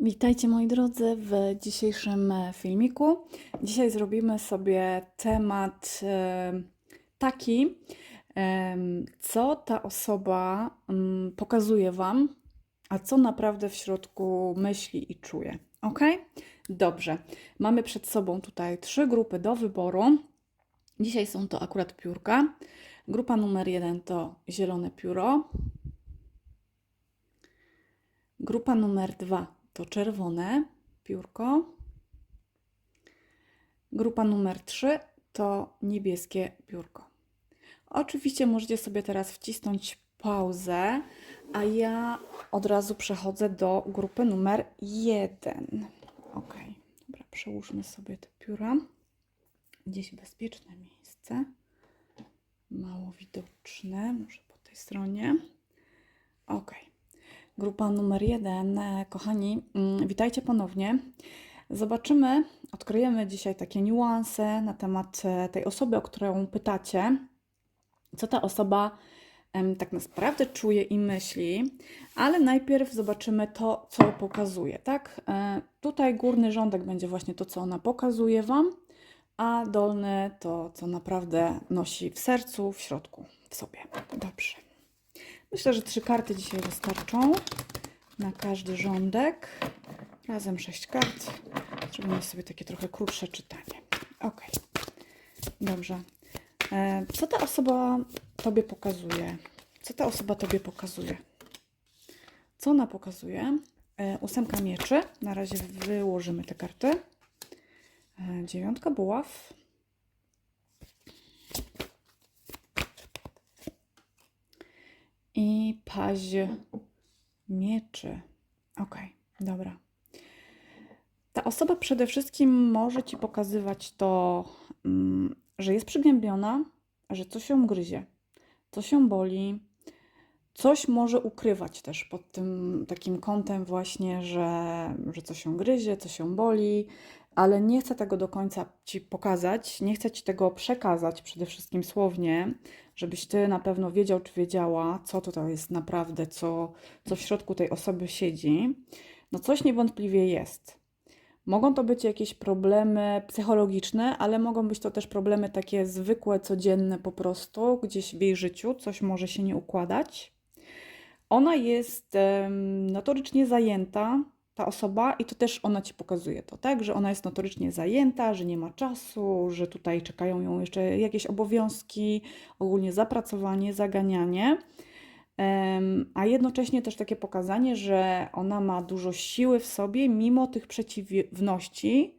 Witajcie moi drodzy w dzisiejszym e, filmiku. Dzisiaj zrobimy sobie temat e, taki, co ta osoba mm, pokazuje Wam, a co naprawdę w środku myśli i czuje. Ok? Dobrze. Mamy przed sobą tutaj trzy grupy do wyboru. Dzisiaj są to akurat piórka. Grupa numer jeden to zielone pióro. Grupa numer dwa to czerwone piórko. Grupa numer 3 to niebieskie piórko. Oczywiście możecie sobie teraz wcisnąć pauzę, a ja od razu przechodzę do grupy numer 1. Ok, dobra, przełóżmy sobie te pióra. Gdzieś bezpieczne miejsce. Mało widoczne, może po tej stronie. Ok. Grupa numer jeden. E, Kochani, mm, witajcie ponownie. Zobaczymy, odkryjemy dzisiaj takie niuanse na temat e, tej osoby, o którą pytacie. Co ta osoba tak naprawdę czuje i myśli, ale najpierw zobaczymy to, co pokazuje, tak? E, Tutaj górny rządek będzie właśnie to, co ona pokazuje Wam, a dolny to, co naprawdę nosi w sercu, w środku, w sobie. Dobrze. Myślę, że trzy karty dzisiaj wystarczą na każdy rządek. Razem sześć kart. Zrobimy sobie takie trochę krótsze czytanie. Ok. Dobrze. E, Co ta osoba Tobie pokazuje? Co ta osoba Tobie pokazuje? Co ona pokazuje? E, Ósemka mieczy. Na razie wyłożymy te karty. E, Dziewiątka buław. I paź mieczy. Okej, dobra. Ta osoba przede wszystkim może ci pokazywać to, mm, że jest przygnębiona, że coś ją gryzie, coś ją boli, coś może ukrywać też pod tym takim kątem właśnie, że, że coś się gryzie, coś się boli, ale nie chce tego do końca ci pokazać, nie chce ci tego przekazać przede wszystkim słownie, żebyś ty na pewno wiedział czy wiedziała, co to jest naprawdę, co, co w środku tej osoby siedzi. No coś niewątpliwie jest. Mogą to być jakieś problemy psychologiczne, ale mogą być to też problemy takie zwykłe, codzienne po prostu, gdzieś w jej życiu, coś może się nie układać. Ona jest em, notorycznie zajęta, ta osoba, i to też ona ci pokazuje to, tak? Że ona jest notorycznie zajęta, że nie ma czasu, że tutaj czekają ją jeszcze jakieś obowiązki, ogólnie zapracowanie, zaganianie. A jednocześnie też takie pokazanie, że ona ma dużo siły w sobie, mimo tych przeciwności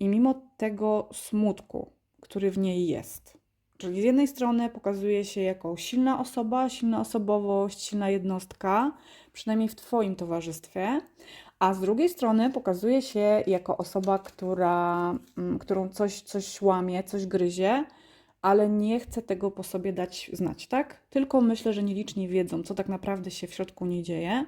i mimo tego smutku, który w niej jest. Czyli z jednej strony pokazuje się jako silna osoba, silna osobowość, silna jednostka, przynajmniej w Twoim towarzystwie, a z drugiej strony pokazuje się jako osoba, która, mm, którą coś, coś łamie, coś gryzie, ale nie chce tego po sobie dać znać, tak? Tylko myślę, że nieliczni wiedzą, co tak naprawdę się w środku nie dzieje.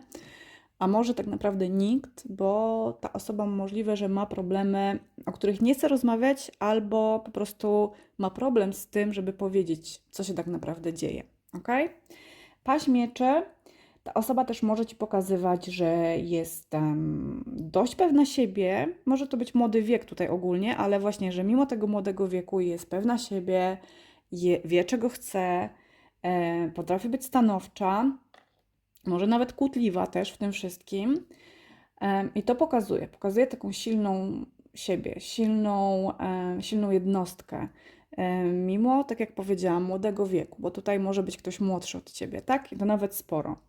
A może tak naprawdę nikt, bo ta osoba możliwe, że ma problemy, o których nie chce rozmawiać, albo po prostu ma problem z tym, żeby powiedzieć, co się tak naprawdę dzieje. Ok? Paź miecze. Ta osoba też może ci pokazywać, że jest em, dość pewna siebie. Może to być młody wiek tutaj ogólnie, ale właśnie, że mimo tego młodego wieku jest pewna siebie, je, wie czego chce, e, potrafi być stanowcza, może nawet kłótliwa też w tym wszystkim. Em, I to pokazuje. Pokazuje taką silną siebie, silną, em, silną jednostkę. Em, Mimo, tak jak powiedziałam, młodego wieku, bo tutaj może być ktoś młodszy od ciebie, tak? I to nawet sporo.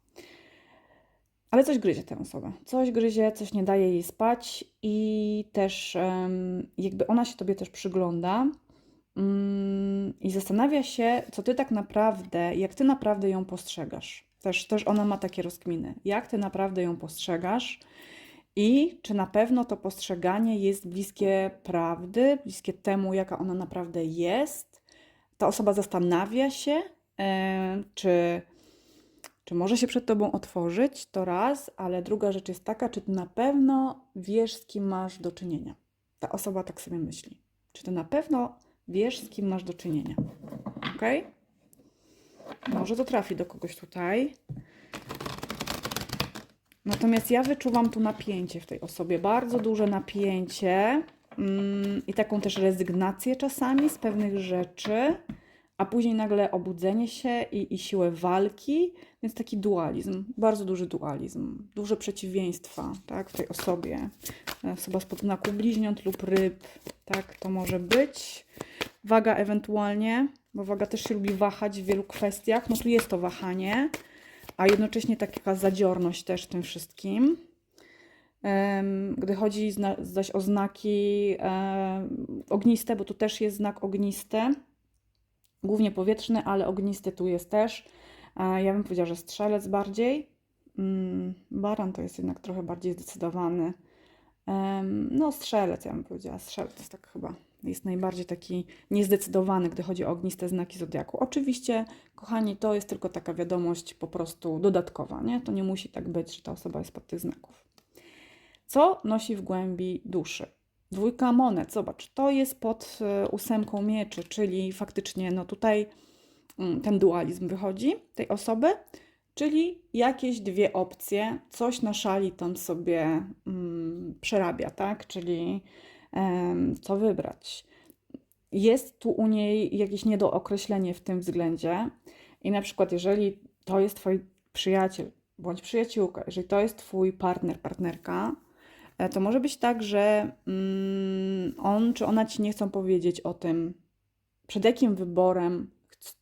Ale coś gryzie tę osobę. Coś gryzie, coś nie daje jej spać i też jakby ona się tobie też przygląda mm, i zastanawia się, co ty tak naprawdę, jak ty naprawdę ją postrzegasz. Też, też ona ma takie rozkminy. Jak ty naprawdę ją postrzegasz i czy na pewno to postrzeganie jest bliskie prawdy, bliskie temu, jaka ona naprawdę jest. Ta osoba zastanawia się, czy czy może się przed tobą otworzyć, to raz, ale druga rzecz jest taka, czy ty na pewno wiesz, z kim masz do czynienia. Ta osoba tak sobie myśli. Czy ty na pewno wiesz, z kim masz do czynienia. Ok? Może to trafi do kogoś tutaj. Natomiast ja wyczuwam tu napięcie w tej osobie, bardzo duże napięcie mm, i taką też rezygnację czasami z pewnych rzeczy, a później nagle obudzenie się i, i siłę walki, więc taki dualizm, bardzo duży dualizm, duże przeciwieństwa tak, w tej osobie. Osoba spod znaku bliźniąt lub ryb, tak, to może być. Waga ewentualnie, bo waga też się lubi wahać w wielu kwestiach, no tu jest to wahanie, a jednocześnie taka zadziorność też w tym wszystkim. Gdy chodzi zaś o znaki em, ogniste, bo tu też jest znak ognisty, głównie powietrzny, ale ognisty tu jest też. Ja bym powiedziała, że strzelec bardziej. Mm, Baran to jest jednak trochę bardziej zdecydowany. No, strzelec, ja bym powiedziała. Strzelec jest tak chyba jest najbardziej taki niezdecydowany, gdy chodzi o ogniste znaki zodiaku. Oczywiście, kochani, to jest tylko taka wiadomość po prostu dodatkowa, nie? To nie musi tak być, że ta osoba jest pod tych znaków. Co nosi w głębi duszy? Dwójka monet, zobacz, to jest pod e, ósemką mieczy, czyli faktycznie no tutaj mm, ten dualizm wychodzi tej osoby, czyli jakieś dwie opcje, coś na szali tam sobie mm, przerabia, tak? Czyli em, co wybrać. Jest tu u niej jakieś niedookreślenie w tym względzie i na przykład jeżeli to jest twój przyjaciel bądź przyjaciółka, jeżeli to jest twój partner, partnerka, to może być tak, że mm, on czy ona ci nie chcą powiedzieć o tym, przed jakim wyborem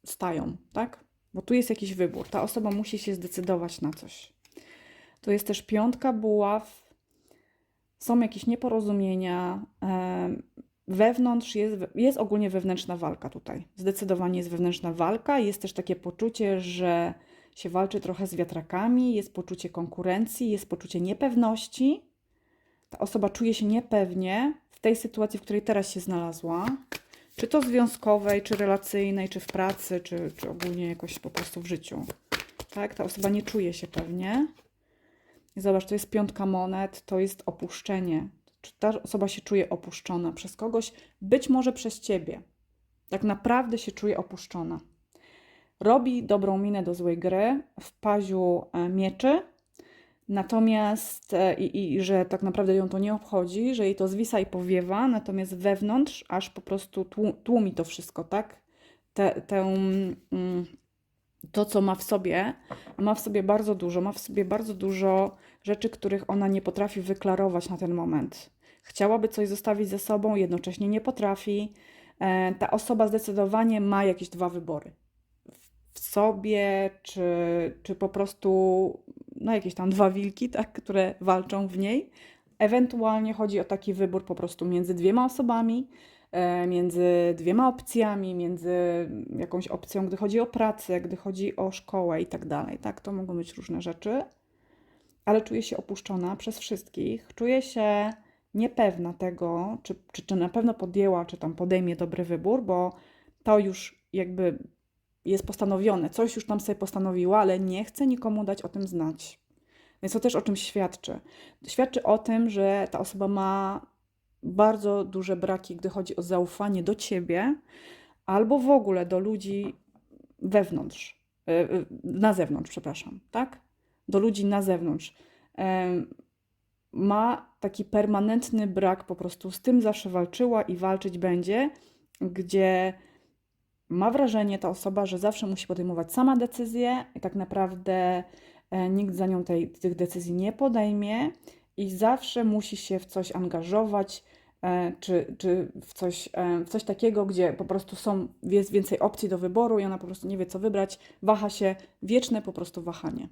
stają, tak? Bo tu jest jakiś wybór. Ta osoba musi się zdecydować na coś. Tu jest też piątka buław, są jakieś nieporozumienia. em, Wewnątrz jest, jest ogólnie wewnętrzna walka tutaj. Zdecydowanie jest wewnętrzna walka. Jest też takie poczucie, że się walczy trochę z wiatrakami, jest poczucie konkurencji, jest poczucie niepewności. Ta osoba czuje się niepewnie w tej sytuacji, w której teraz się znalazła. Czy to związkowej, czy relacyjnej, czy w pracy, czy, czy ogólnie jakoś po prostu w życiu. Tak? Ta osoba nie czuje się pewnie. I zobacz, to jest piątka monet, to jest opuszczenie. Czy ta osoba się czuje opuszczona przez kogoś, być może przez ciebie. Tak naprawdę się czuje opuszczona. Robi dobrą minę do złej gry w paziu e, mieczy, natomiast e, i, i że tak naprawdę ją to nie obchodzi, że jej to zwisa i powiewa, natomiast wewnątrz aż po prostu tłu- tłumi to wszystko, tak? Te, tę, mm, to, co ma w sobie, ma w sobie bardzo dużo, ma w sobie bardzo dużo rzeczy, których ona nie potrafi wyklarować na ten moment. Chciałaby coś zostawić ze sobą, jednocześnie nie potrafi. E, Ta osoba zdecydowanie ma jakieś dwa wybory. W sobie, czy, czy po prostu no jakieś tam dwa wilki, tak, które walczą w niej. Ewentualnie chodzi o taki wybór po prostu między dwiema osobami, e, między dwiema opcjami, między jakąś opcją, gdy chodzi o pracę, gdy chodzi o szkołę i tak dalej. Tak, to mogą być różne rzeczy, ale czuję się opuszczona przez wszystkich. Czuję się niepewna tego, czy, czy, czy na pewno podjęła, czy tam podejmie dobry wybór, bo to już jakby jest postanowione, coś już tam sobie postanowiła, ale nie chce nikomu dać o tym znać. Więc to też o czym świadczy. Świadczy o tym, że ta osoba ma bardzo duże braki, gdy chodzi o zaufanie do ciebie, albo w ogóle do ludzi wewnątrz, y, y, na zewnątrz, przepraszam, tak? Do ludzi na zewnątrz. Em, Ma taki permanentny brak, po prostu z tym zawsze walczyła i walczyć będzie, gdzie ma wrażenie ta osoba, że zawsze musi podejmować sama decyzje i tak naprawdę e, nikt za nią tej, tych decyzji nie podejmie i zawsze musi się w coś angażować, e, czy, czy w, coś, e, w coś takiego, gdzie po prostu są, jest więcej opcji do wyboru i ona po prostu nie wie, co wybrać, waha się, wieczne po prostu wahanie.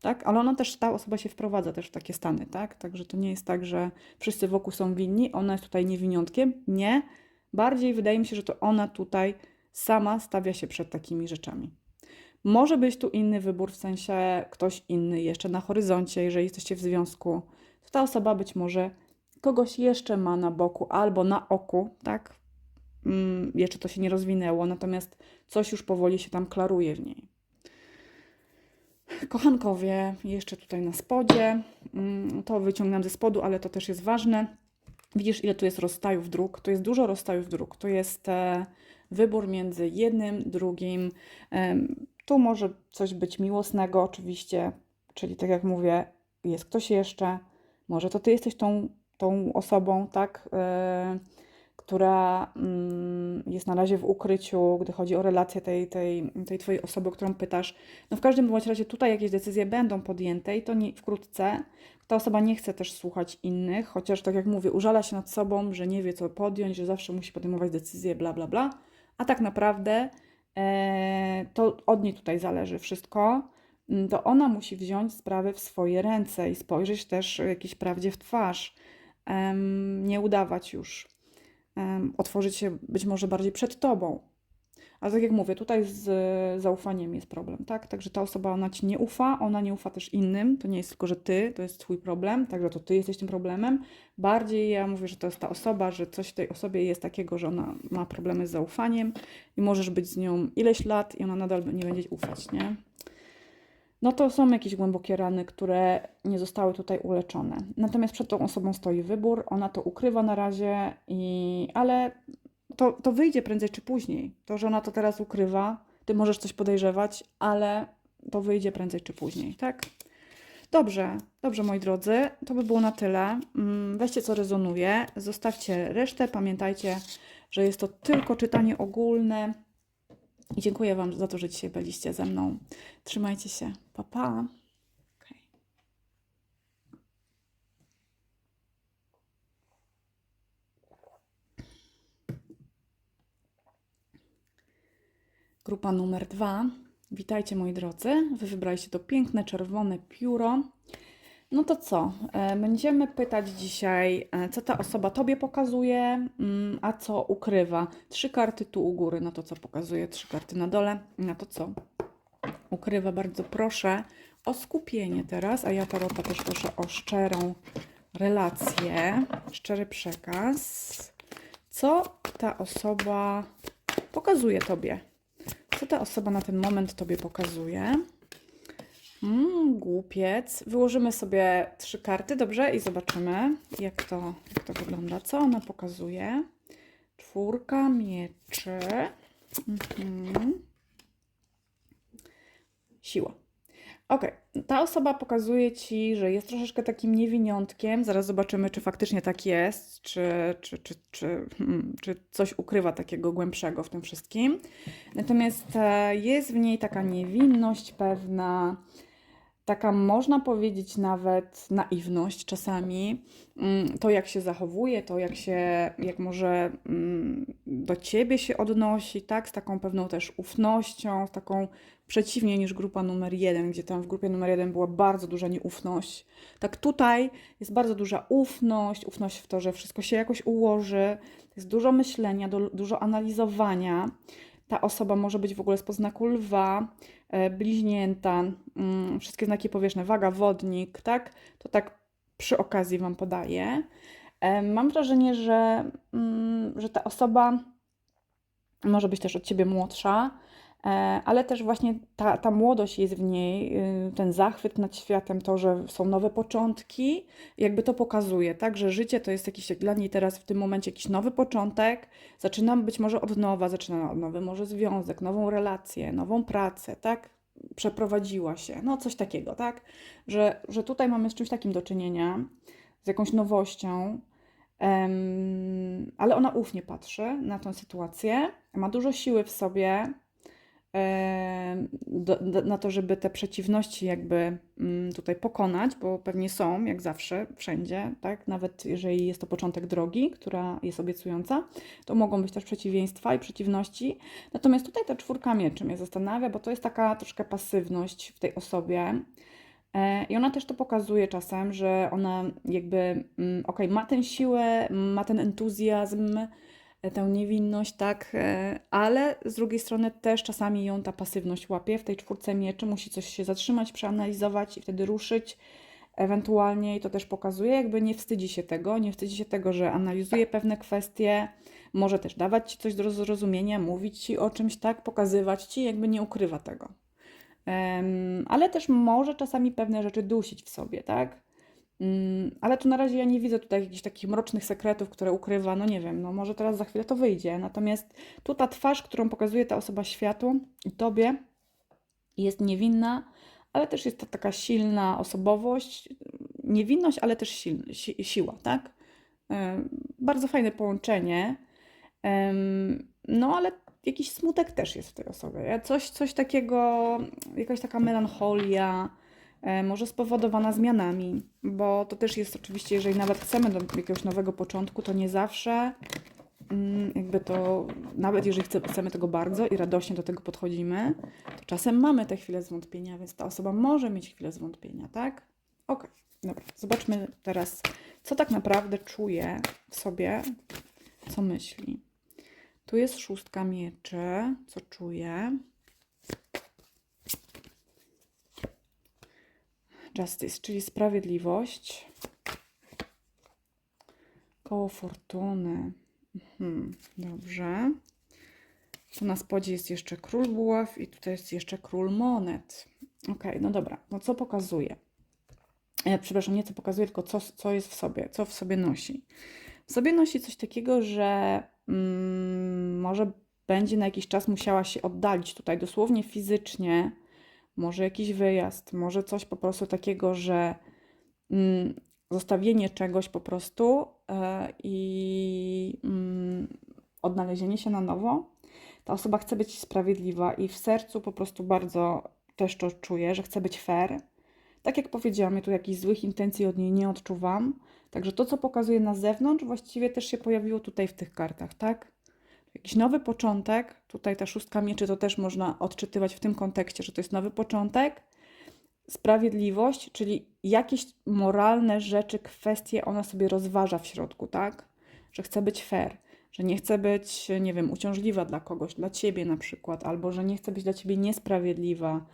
Tak? Ale ona też, ta osoba się wprowadza też w takie stany, tak? Także to nie jest tak, że wszyscy wokół są winni, ona jest tutaj niewiniątkiem. Nie. Bardziej wydaje mi się, że to ona tutaj sama stawia się przed takimi rzeczami. Może być tu inny wybór, w sensie ktoś inny jeszcze na horyzoncie, jeżeli jesteście w związku, to ta osoba być może kogoś jeszcze ma na boku albo na oku, tak? Mm, jeszcze to się nie rozwinęło, natomiast coś już powoli się tam klaruje w niej. Kochankowie, jeszcze tutaj na spodzie. Mm, To wyciągnę ze spodu, ale to też jest ważne. Widzisz, ile tu jest rozstajów dróg? To jest dużo rozstajów dróg. To jest e, wybór między jednym, drugim. Tu może coś być miłosnego, oczywiście, czyli tak jak mówię, jest ktoś jeszcze, może to ty jesteś tą, tą osobą, tak, e, która mm, jest na razie w ukryciu, gdy chodzi o relację tej, tej, tej twojej osoby, o którą pytasz. No w każdym bądź razie tutaj jakieś decyzje będą podjęte i to nie, wkrótce. Ta osoba nie chce też słuchać innych, chociaż tak jak mówię, użala się nad sobą, że nie wie co podjąć, że zawsze musi podejmować decyzje, bla, bla, bla. A tak naprawdę e, to od niej tutaj zależy wszystko. Mm, To ona musi wziąć sprawy w swoje ręce i spojrzeć też jakiejś prawdzie w twarz. Nie udawać już otworzyć się być może bardziej przed tobą. Ale tak jak mówię, tutaj z zaufaniem jest problem, tak? Także ta osoba, ona ci nie ufa, ona nie ufa też innym. To nie jest tylko, że ty, to jest twój problem, także to ty jesteś tym problemem. Bardziej ja mówię, że to jest ta osoba, że coś w tej osobie jest takiego, że ona ma problemy z zaufaniem i możesz być z nią ileś lat i ona nadal nie będzie ufać, nie? no to są jakieś głębokie rany, które nie zostały tutaj uleczone. Natomiast przed tą osobą stoi wybór, ona to ukrywa na razie, i, ale to, to wyjdzie prędzej czy później. To, że ona to teraz ukrywa, ty możesz coś podejrzewać, ale to wyjdzie prędzej czy później, tak? Dobrze, dobrze moi drodzy, to by było na tyle. Mm, Weźcie co rezonuje, zostawcie resztę. Pamiętajcie, że jest to tylko czytanie ogólne. I dziękuję Wam za to, że dzisiaj byliście ze mną. Trzymajcie się. Pa, pa. Grupa numer dwa. Witajcie moi drodzy. Wy wybraliście to piękne czerwone pióro. No to co? E, Będziemy pytać dzisiaj, e, co ta osoba tobie pokazuje, mm, a co ukrywa. Trzy karty tu u góry, no to co pokazuje, trzy karty na dole, no to co ukrywa. Bardzo proszę o skupienie teraz, a ja Tarota też proszę o szczerą relację, szczery przekaz. Co ta osoba pokazuje tobie? Ta osoba na ten moment tobie pokazuje? Mm, głupiec. Wyłożymy sobie trzy karty, dobrze? I zobaczymy, jak to, jak to wygląda. Co ona pokazuje? Czwórka mieczy. Mhm. Siła. Okej, ta osoba pokazuje ci, że jest troszeczkę takim niewiniątkiem. Zaraz zobaczymy, czy faktycznie tak jest, czy, czy, czy, czy, hmm, czy coś ukrywa takiego głębszego w tym wszystkim. Natomiast e, jest w niej taka niewinność pewna, taka można powiedzieć nawet naiwność czasami. Mm, To jak się zachowuje, to jak się, jak może mm, do ciebie się odnosi, tak, z taką pewną też ufnością, z taką przeciwnie niż grupa numer jeden, gdzie tam w grupie numer jeden była bardzo duża nieufność. Tak tutaj jest bardzo duża ufność, ufność w to, że wszystko się jakoś ułoży, jest dużo myślenia, du- dużo analizowania. Ta osoba może być w ogóle z poznaku lwa, e, bliźnięta, mm, wszystkie znaki powierzchne, waga, wodnik, tak? To tak przy okazji Wam podaję. E, Mam wrażenie, że, mm, że ta osoba może być też od Ciebie młodsza, ale też właśnie ta, ta młodość jest w niej, y, ten zachwyt nad światem, to, że są nowe początki, jakby to pokazuje, tak, że życie to jest jakiś dla niej teraz w tym momencie jakiś nowy początek, zaczynam być może od nowa, zaczyna nowy może związek, nową relację, nową pracę, tak, przeprowadziła się, no coś takiego, tak, że, że tutaj mamy z czymś takim do czynienia, z jakąś nowością, Em, ale ona ufnie patrzy na tę sytuację, ma dużo siły w sobie do, do, na to, żeby te przeciwności jakby mm, tutaj pokonać, bo pewnie są, jak zawsze, wszędzie, tak? Nawet jeżeli jest to początek drogi, która jest obiecująca, to mogą być też przeciwieństwa i przeciwności. Natomiast tutaj ta czwórka mieczy mnie zastanawia, bo to jest taka troszkę pasywność w tej osobie. E, I ona też to pokazuje czasem, że ona jakby, mm, okej, ma tę siłę, ma ten entuzjazm, tę niewinność, tak, e, ale z drugiej strony też czasami ją ta pasywność łapie. W tej czwórce mieczy musi coś się zatrzymać, przeanalizować i wtedy ruszyć ewentualnie i to też pokazuje, jakby nie wstydzi się tego, nie wstydzi się tego, że analizuje pewne kwestie, może też dawać Ci coś do zrozumienia, mówić Ci o czymś, tak, pokazywać Ci, jakby nie ukrywa tego. Em, ale też może czasami pewne rzeczy dusić w sobie, tak? Mm, ale tu na razie ja nie widzę tutaj jakichś takich mrocznych sekretów, które ukrywa, no nie wiem, no może teraz za chwilę to wyjdzie. Natomiast tu ta twarz, którą pokazuje ta osoba światu i tobie, jest niewinna, ale też jest to taka silna osobowość, niewinność, ale też silny, si, siła, tak? Bardzo fajne połączenie. No, ale jakiś smutek też jest w tej osobie. Coś, coś takiego, jakaś taka melancholia, może spowodowana zmianami, bo to też jest oczywiście, jeżeli nawet chcemy do jakiegoś nowego początku, to nie zawsze mm, jakby to, nawet jeżeli chce- chcemy tego bardzo i radośnie do tego podchodzimy, to czasem mamy te chwile zwątpienia, więc ta osoba może mieć chwilę zwątpienia, tak? Okej, dobra. Zobaczmy teraz, co tak naprawdę czuje w sobie, co myśli. Tu jest szóstka mieczy, co czuje. Justice, czyli sprawiedliwość. Koło fortuny. Mhm, dobrze. Tu na spodzie jest jeszcze król buław i tutaj jest jeszcze król monet. Okej, no dobra. No co pokazuje? E, przepraszam, nie co pokazuje, tylko co, co jest w sobie, co w sobie nosi. W sobie nosi coś takiego, że mm, może będzie na jakiś czas musiała się oddalić tutaj dosłownie fizycznie, może jakiś wyjazd, może coś po prostu takiego, że mm, zostawienie czegoś po prostu e, i mm, odnalezienie się na nowo. Ta osoba chce być sprawiedliwa i w sercu po prostu bardzo też to czuje, że chce być fair. Tak jak powiedziałam, ja tu jakichś złych intencji od niej nie odczuwam. Także to, co pokazuje na zewnątrz, właściwie też się pojawiło tutaj w tych kartach, tak? Jakiś nowy początek. Tutaj ta szóstka mieczy to też można odczytywać w tym kontekście, że to jest nowy początek. Sprawiedliwość, czyli jakieś moralne rzeczy, kwestie ona sobie rozważa w środku, tak? Że chce być fair, że nie chce być, nie wiem, uciążliwa dla kogoś, dla ciebie na przykład, albo że nie chce być dla ciebie niesprawiedliwa,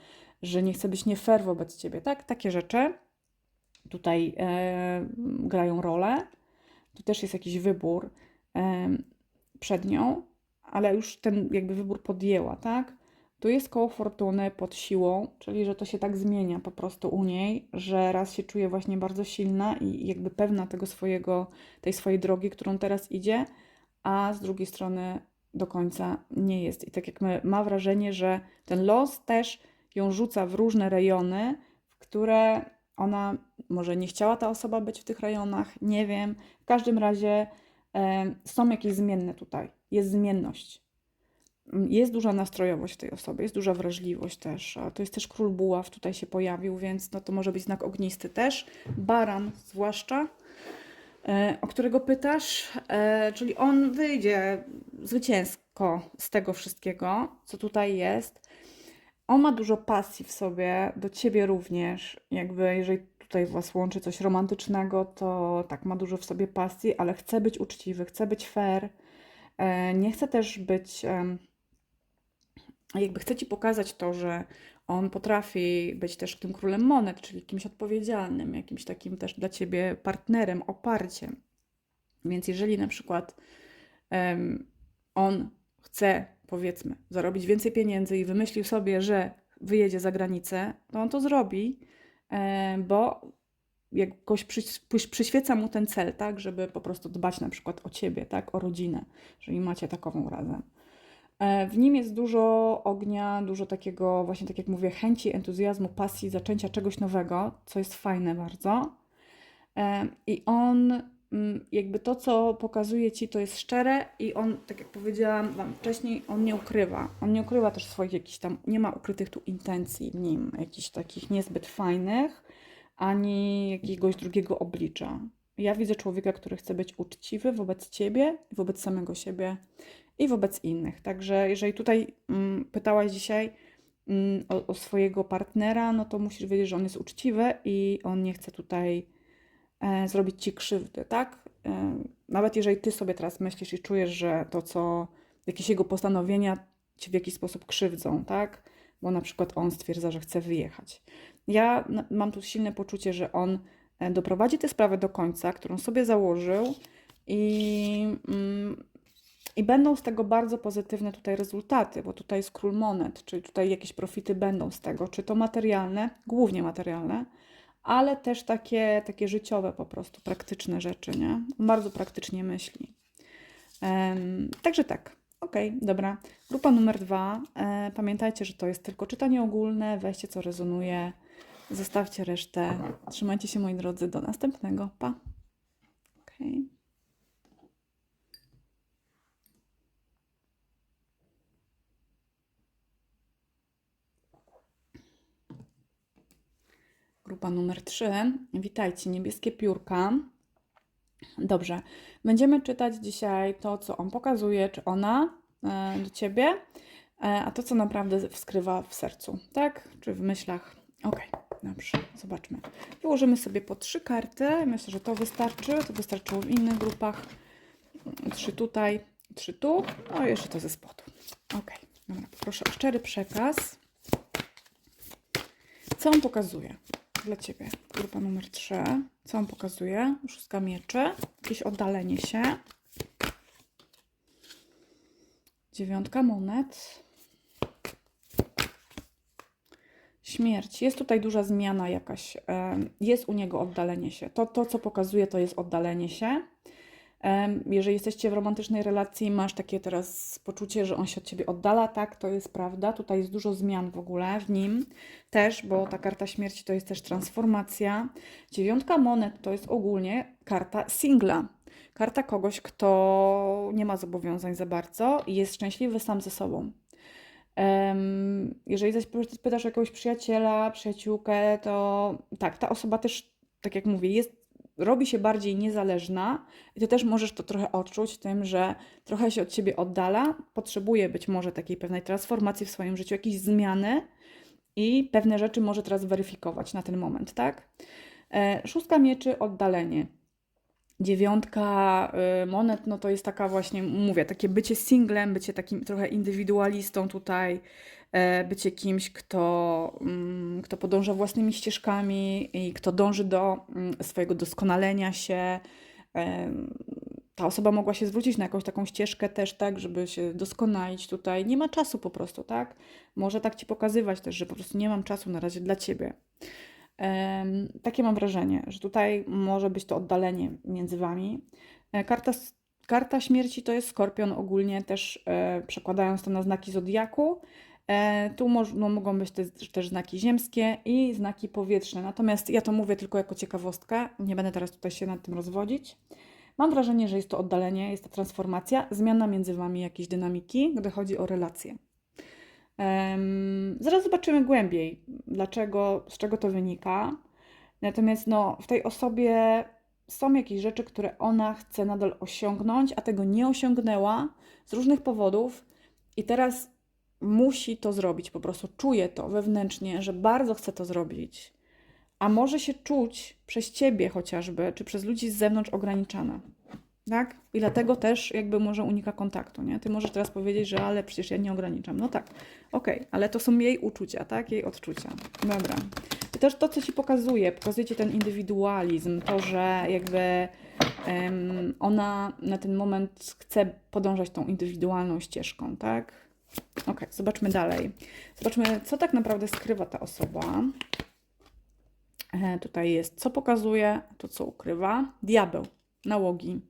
że nie chce być nie fair wobec ciebie, tak? Takie rzeczy tutaj e, grają rolę. Tu też jest jakiś wybór e, przed nią, ale już ten jakby wybór podjęła, tak? Tu jest koło fortuny pod siłą, czyli że to się tak zmienia po prostu u niej, że raz się czuje właśnie bardzo silna i jakby pewna tego swojego, tej swojej drogi, którą teraz idzie, a z drugiej strony do końca nie jest. I tak jak my, ma wrażenie, że ten los też ją rzuca w różne rejony, w które ona może nie chciała ta osoba być w tych rejonach, nie wiem. W każdym razie są jakieś zmienne tutaj. Jest zmienność. Jest duża nastrojowość w tej osobie, jest duża wrażliwość też. A to jest też król buław tutaj się pojawił, więc no to może być znak ognisty też. Baran zwłaszcza, e, o którego pytasz, e, czyli on wyjdzie zwycięsko z tego wszystkiego, co tutaj jest. On ma dużo pasji w sobie, do ciebie również. Jakby jeżeli tutaj was łączy coś romantycznego, to tak, ma dużo w sobie pasji, ale chce być uczciwy, chce być fair. E, Nie chce też być, jakby chce ci pokazać to, że on potrafi być też tym królem monet, czyli kimś odpowiedzialnym, jakimś takim też dla ciebie partnerem, oparciem. Więc jeżeli na przykład on chce, powiedzmy, zarobić więcej pieniędzy i wymyślił sobie, że wyjedzie za granicę, to on to zrobi, e, bo jakoś przy, przy, przyświeca mu ten cel, tak, żeby po prostu dbać na przykład o ciebie, tak, o rodzinę, jeżeli macie takową razem. W nim jest dużo ognia, dużo takiego, właśnie tak jak mówię, chęci, entuzjazmu, pasji, zaczęcia czegoś nowego, co jest fajne bardzo. E, I on, mm, jakby to, co pokazuje ci, to jest szczere, i on, tak jak powiedziałam Wam wcześniej, on nie ukrywa. On nie ukrywa też swoich jakichś tam, nie ma ukrytych tu intencji w nim, jakichś takich niezbyt fajnych, ani jakiegoś drugiego oblicza. Ja widzę człowieka, który chce być uczciwy wobec ciebie, wobec samego siebie i wobec innych. Także jeżeli tutaj mm, pytałaś dzisiaj mm, o, o swojego partnera, no to musisz wiedzieć, że on jest uczciwy i on nie chce tutaj e, zrobić ci krzywdy, tak? E, nawet jeżeli ty sobie teraz myślisz i czujesz, że to, co jakieś jego postanowienia cię w jakiś sposób krzywdzą, tak? Bo na przykład on stwierdza, że chce wyjechać. Ja mam tu silne poczucie, że on e, doprowadzi tę sprawę do końca, którą sobie założył i, mm, i będą z tego bardzo pozytywne tutaj rezultaty, bo tutaj jest król monet, czyli tutaj jakieś profity będą z tego, czy to materialne, głównie materialne, ale też takie, takie życiowe po prostu, praktyczne rzeczy, nie? Bardzo praktycznie myśli. Em, także tak. Okej, dobra. Grupa numer dwa. E, pamiętajcie, że to jest tylko czytanie ogólne. Weźcie, co rezonuje. Zostawcie resztę. Trzymajcie się, moi drodzy. Do następnego. Pa. Okej. Grupa numer 3. Witajcie, niebieskie piórka. Dobrze, będziemy czytać dzisiaj to, co on pokazuje, czy ona e, do ciebie, e, a to, co naprawdę skrywa w sercu, tak? Czy w myślach. Ok, dobrze, zobaczmy. Wyłożymy sobie po trzy karty. Myślę, że to wystarczy. To wystarczyło w innych grupach. Trzy tutaj, trzy tu, no i jeszcze to ze spodu. Ok, dobra, proszę o szczery przekaz. Co on pokazuje dla Ciebie? Grupa numer 3. Co on pokazuje? Szóstka mieczy. Jakieś oddalenie się. Dziewiątka monet. Śmierć. Jest tutaj duża zmiana jakaś. Jest u niego oddalenie się. To, to co pokazuje, to jest oddalenie się. Jeżeli jesteście w romantycznej relacji, masz takie teraz poczucie, że on się od ciebie oddala, tak, to jest prawda. Tutaj jest dużo zmian w ogóle w nim też, bo ta karta śmierci to jest też transformacja. Dziewiątka monet to jest ogólnie karta singla. Karta kogoś, kto nie ma zobowiązań za bardzo i jest szczęśliwy sam ze sobą. Jeżeli zaś pytasz jakiegoś przyjaciela, przyjaciółkę, to tak, ta osoba też, tak jak mówię, jest robi się bardziej niezależna i ty też możesz to trochę odczuć tym, że trochę się od ciebie oddala, potrzebuje być może takiej pewnej transformacji w swoim życiu, jakiejś zmiany i pewne rzeczy może teraz weryfikować na ten moment, tak? E, Szóstka mieczy, oddalenie. Dziewiątka y, monet, no to jest taka właśnie, mówię, takie bycie singlem, bycie takim trochę indywidualistą tutaj, e, bycie kimś, kto, mm, kto podąża własnymi ścieżkami i kto dąży do mm, swojego doskonalenia się. Em, Ta osoba mogła się zwrócić na jakąś taką ścieżkę też, tak, żeby się doskonalić tutaj. Nie ma czasu po prostu, tak? Może tak ci pokazywać też, że po prostu nie mam czasu na razie dla ciebie. Takie mam wrażenie, że tutaj może być to oddalenie między wami. E, Karta, karta śmierci to jest skorpion ogólnie, też e, przekładając to na znaki zodiaku. E, tu moż, no, mogą być te, też znaki ziemskie i znaki powietrzne. Natomiast ja to mówię tylko jako ciekawostkę, nie będę teraz tutaj się nad tym rozwodzić. Mam wrażenie, że jest to oddalenie, jest to transformacja, zmiana między wami jakiejś dynamiki, gdy chodzi o relacje. Em, zaraz zobaczymy głębiej, dlaczego, z czego to wynika. Natomiast no, w tej osobie są jakieś rzeczy, które ona chce nadal osiągnąć, a tego nie osiągnęła z różnych powodów i teraz musi to zrobić. Po prostu czuje to wewnętrznie, że bardzo chce to zrobić, a może się czuć przez ciebie chociażby, czy przez ludzi z zewnątrz ograniczana. Tak? I dlatego też jakby może unika kontaktu, nie? Ty możesz teraz powiedzieć, że ale przecież ja nie ograniczam. No tak, okej, ale to są jej uczucia, tak? Jej odczucia. Dobra. I też to, co Ci pokazuje, pokazuje Ci ten indywidualizm, to, że jakby em, ona na ten moment chce podążać tą indywidualną ścieżką, tak? Okej, zobaczmy dalej. Zobaczmy, co tak naprawdę skrywa ta osoba. E, tutaj jest, co pokazuje, to co ukrywa. Diabeł, nałogi,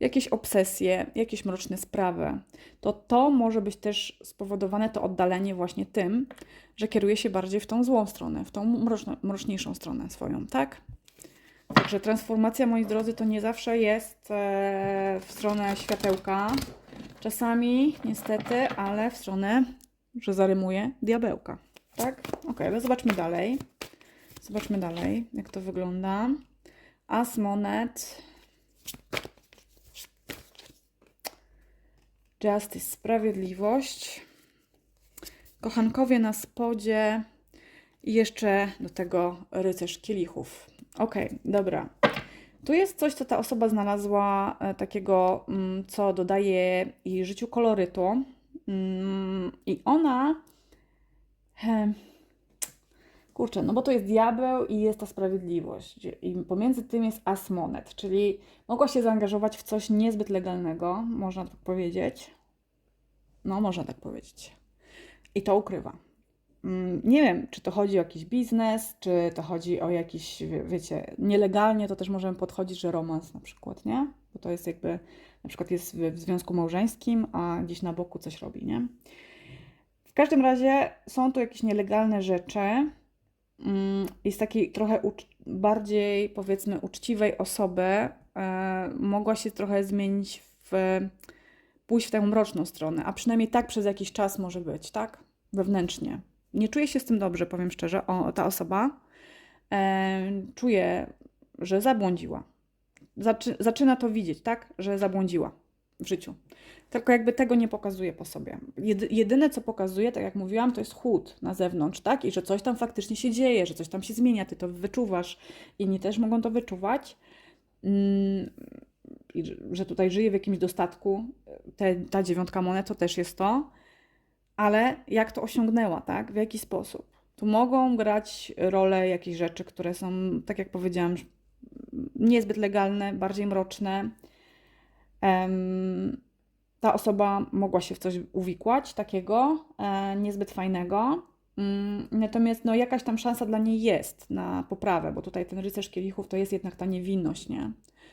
jakieś obsesje, jakieś mroczne sprawy. To to może być też spowodowane, to oddalenie właśnie tym, że kieruje się bardziej w tą złą stronę, w tą mroczno, mroczniejszą stronę swoją, tak? Także transformacja, moi drodzy, to nie zawsze jest e, w stronę światełka. Czasami, niestety, ale w stronę, że zarymuje diabełka. Tak? Ok, ale zobaczmy dalej. Zobaczmy dalej, jak to wygląda. As monet. Justice, sprawiedliwość. Kochankowie na spodzie. I jeszcze do tego rycerz kielichów. Okej, dobra. Tu jest coś, co ta osoba znalazła e, takiego, mm, co dodaje jej życiu kolorytu. Mm, I ona. Kurczę, no bo to jest diabeł i jest ta sprawiedliwość. I pomiędzy tym jest as monet, czyli mogła się zaangażować w coś niezbyt legalnego, można tak powiedzieć. No, można tak powiedzieć. I to ukrywa. Mm, Nie wiem, czy to chodzi o jakiś biznes, czy to chodzi o jakiś, wie- wiecie, nielegalnie to też możemy podchodzić, że romans na przykład, nie? Bo to jest jakby, na przykład jest w, związku małżeńskim, a gdzieś na boku coś robi, nie? W każdym razie są tu jakieś nielegalne rzeczy i z takiej trochę bardziej, powiedzmy, uczciwej osoby e, mogła się trochę zmienić w pójść w tę mroczną stronę, a przynajmniej tak przez jakiś czas może być, tak? Wewnętrznie. Nie czuję się z tym dobrze, powiem szczerze, o, ta osoba. E, czuję, że zabłądziła. Zaczy, zaczyna to widzieć, tak? Że zabłądziła w życiu. Tylko jakby tego nie pokazuje po sobie. Jedy, jedyne, co pokazuje, tak jak mówiłam, to jest chłód na zewnątrz, tak? I że coś tam faktycznie się dzieje, że coś tam się zmienia, ty to wyczuwasz. Inni też mogą to wyczuwać. Mm, że tutaj żyje w jakimś dostatku. Te, ta dziewiątka monet to też jest to. Ale jak to osiągnęła, tak? W jaki sposób? Tu mogą grać rolę jakieś rzeczy, które są, tak jak powiedziałam, niezbyt legalne, bardziej mroczne. Ta osoba mogła się w coś uwikłać takiego e, niezbyt fajnego. Mm, Natomiast no, jakaś tam szansa dla niej jest na poprawę, bo tutaj ten rycerz kielichów to jest jednak ta niewinność, nie?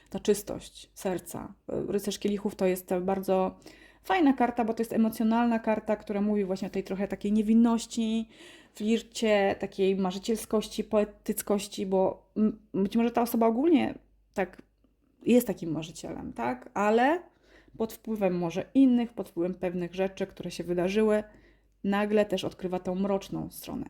Ta czystość serca. Rycerz kielichów to jest bardzo fajna karta, bo to jest emocjonalna karta, która mówi właśnie o tej trochę takiej niewinności, flircie, takiej marzycielskości, poetyckości, bo być może ta osoba ogólnie tak jest takim marzycielem, tak? Ale pod wpływem może innych, pod wpływem pewnych rzeczy, które się wydarzyły, nagle też odkrywa tą mroczną stronę.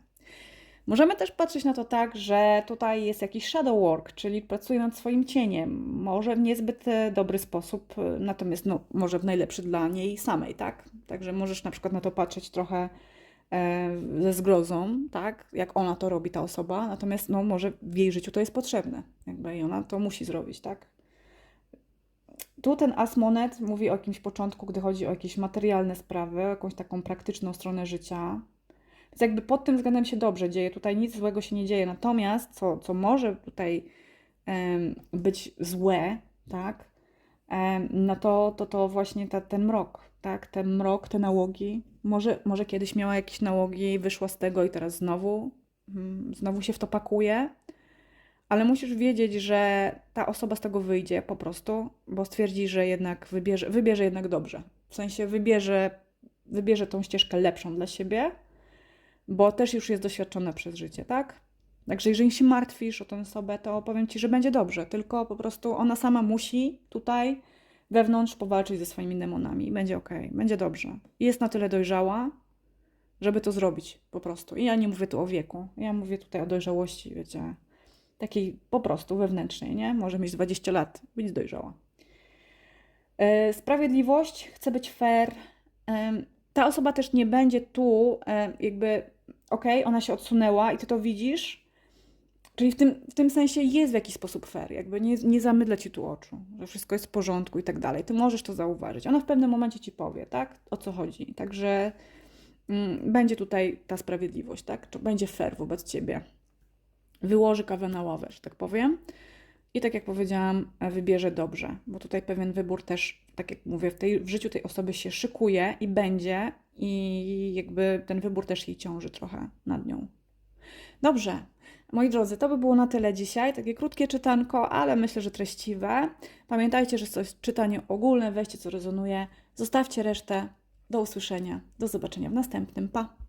Możemy też patrzeć na to tak, że tutaj jest jakiś shadow work, czyli pracuje nad swoim cieniem. Może w niezbyt e, dobry sposób, e, natomiast no, może w najlepszy dla niej samej, tak? Także możesz na przykład na to patrzeć trochę e, ze zgrozą, tak? Jak ona to robi, ta osoba, natomiast no, może w jej życiu to jest potrzebne, jakby i ona to musi zrobić, tak? Tu ten as monet mówi o jakimś początku, gdy chodzi o jakieś materialne sprawy, jakąś taką praktyczną stronę życia. Więc jakby pod tym względem się dobrze dzieje, tutaj nic złego się nie dzieje. Natomiast co, co może tutaj em, być złe, tak, no to, to, to właśnie ta, ten mrok, tak, ten mrok, te nałogi. Może, może kiedyś miała jakieś nałogi, wyszła z tego i teraz znowu, mm, znowu się w to pakuje. Ale musisz wiedzieć, że ta osoba z tego wyjdzie po prostu, bo stwierdzi, że jednak wybierze, wybierze jednak dobrze. W sensie wybierze, wybierze tą ścieżkę lepszą dla siebie, bo też już jest doświadczona przez życie, tak? Także jeżeli się martwisz o tę osobę, to powiem Ci, że będzie dobrze, tylko po prostu ona sama musi tutaj wewnątrz powalczyć ze swoimi demonami będzie ok, będzie dobrze. Jest na tyle dojrzała, żeby to zrobić po prostu. I ja nie mówię tu o wieku, ja mówię tutaj o dojrzałości, wiecie, takiej po prostu wewnętrznej, nie? Może mieć 20 lat, być dojrzała. E, Sprawiedliwość, chce być fair. Ta osoba też nie będzie tu, em, jakby, okej, ona się odsunęła i ty to widzisz, czyli w tym, w tym sensie jest w jakiś sposób fair, jakby nie, nie zamydla ci tu oczu, że wszystko jest w porządku i tak dalej. Ty możesz to zauważyć. Ona w pewnym momencie ci powie, tak? O co chodzi. Także mm, będzie tutaj ta sprawiedliwość, tak? Czy będzie fair wobec ciebie wyłoży kawę na ławę, że tak powiem. I tak jak powiedziałam, wybierze dobrze, bo tutaj pewien wybór też, tak jak mówię, w, tej, w życiu tej osoby się szykuje i będzie, i jakby ten wybór też jej ciąży trochę nad nią. Dobrze, moi drodzy, to by było na tyle dzisiaj. Takie krótkie czytanko, ale myślę, że treściwe. Pamiętajcie, że to jest czytanie ogólne, weźcie co rezonuje, zostawcie resztę. Do usłyszenia, do zobaczenia w następnym. Pa!